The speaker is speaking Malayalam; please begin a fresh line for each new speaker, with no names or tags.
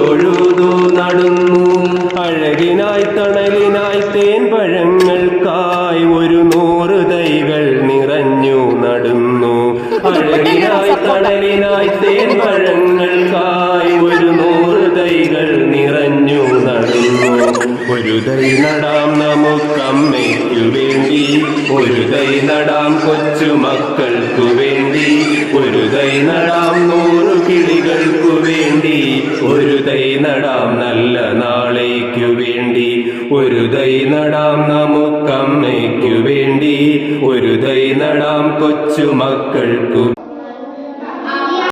തൊഴുതു നടുന്നു. അഴകിനായി തണലിനായി തേൻ പഴങ്ങൾക്കായി ഒരു നൂറ് തൈകൾ നിറഞ്ഞു നടുന്നു. അഴകിനായി തണലിനായി തേൻ പഴങ്ങൾക്കായി ഒരു നൂറ് തൈകൾ നിറഞ്ഞു നടുന്നു. ഒരു തൈ നടാം നമുക്കമ്മയ്ക്കു വേണ്ടി. ഒരു തൈ നടാം കൊച്ചു മക്കൾക്കു വേണ്ടി. ഒരു തൈ നടാം നൂറു കിളികൾക്കു വേണ്ടി ഒരു തൈ നടാം നല്ല നാളേക്കു വേണ്ടി. ഒരു തൈ നടാം നമുക്കമ്മയ്ക്കു വേണ്ടി. ഒരു തൈ നടാം കൊച്ചു മക്കൾക്കു